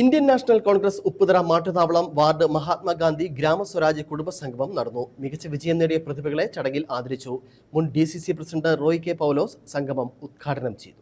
Indian National Congress Upputhara Mattuthavalam ward Mahatmagandhi Gramaswaraj കുടുംബസംഗമം നടന്നു. മികച്ച വിജയം നേടിയ പ്രതിഭകളെ ചടങ്ങിൽ ആദരിച്ചു. മുൻ D president Roy K Paulose സംഗമം ഉദ്ഘാടനം ചെയ്തു.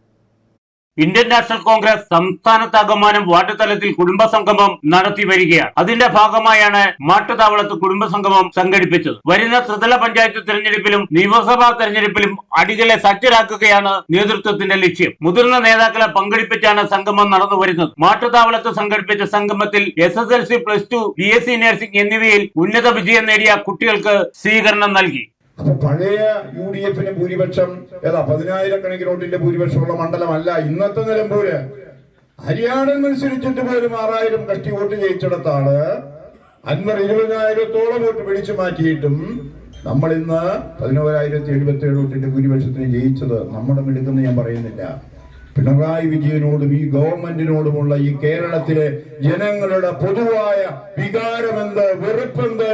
ഇന്ത്യൻ നാഷണൽ കോൺഗ്രസ് സംസ്ഥാനത്താകമാനം വാർഡ് തലത്തിൽ കുടുംബ സംഗമം നടത്തി വരികയാണ്. അതിന്റെ ഭാഗമായാണ് മാട്ടുതാവളത്ത് കുടുംബ സംഗമം സംഘടിപ്പിച്ചത്. വരുന്ന ത്രിതല പഞ്ചായത്ത് തെരഞ്ഞെടുപ്പിലും നിയമസഭാ തെരഞ്ഞെടുപ്പിലും അടികളെ സജ്ജരാക്കുകയാണ് നേതൃത്വത്തിന്റെ ലക്ഷ്യം. മുതിർന്ന നേതാക്കളെ പങ്കെടുപ്പിച്ചാണ് സംഗമം നടന്നു വരുന്നത്. മാട്ടുതാവളത്ത് സംഘടിപ്പിച്ച സംഗമത്തിൽ S S L C plus two B S C nursing എന്നിവയിൽ ഉന്നത വിജയം നേടിയ കുട്ടികൾക്ക് സ്വീകരണം നൽകി. അപ്പൊ പഴയ യു ഡി എഫിന് ഭൂരിപക്ഷം ഏതാ പതിനായിരക്കണക്കിന് വോട്ടിന്റെ ഭൂരിപക്ഷമുള്ള മണ്ഡലമല്ല. ഇന്നത്തെ നിലമ്പൂര് ഹരിയാണൻ മത്സരിച്ചിട്ട് പോലും ആറായിരം കഷ്ടി വോട്ട് ജയിച്ചിടത്താണ്. അൻവർ ഇരുപതിനായിരത്തോളം വോട്ട് പിടിച്ചു മാറ്റിയിട്ടും നമ്മൾ ഇന്ന് പതിനോരായിരത്തി എഴുപത്തി ഏഴ് വോട്ടിന്റെ ഭൂരിപക്ഷത്തിന് ജയിച്ചത് നമ്മുടെ മിടുക്കെന്ന് ഞാൻ പറയുന്നില്ല. പിണറായി വിജയനോടും ഈ ഗവൺമെന്റിനോടുമുള്ള ഈ കേരളത്തിലെ ജനങ്ങളുടെ പൊതുവായ വികാരമെന്ത് വെറുപ്പെന്ത്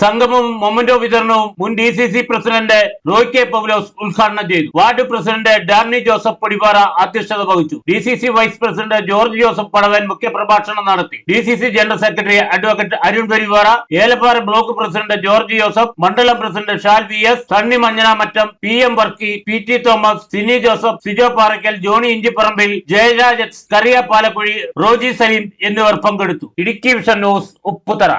സംഗമവും മൊമന്റോ വിതരണവും മുൻ D C C president Roy K Paulose ഉദ്ഘാടനം ചെയ്തു. Ward president Darni Joseph Podipara അധ്യക്ഷത വഹിച്ചു. D C C vice president George Joseph Padavan മുഖ്യപ്രഭാഷണം നടത്തി. D C C general secretary advocate Arun Perivara Elappara block president George Joseph മണ്ഡലം president Shal V S Sunny Manjanamattam P M Varkey P T Thomas Sini Joseph Sijo Parackal Johny Inchiparambil Jayaraj Kuriya Palakuzhi Roji Saleem എന്നിവർ പങ്കെടുത്തു. Idukki vision news Upputhara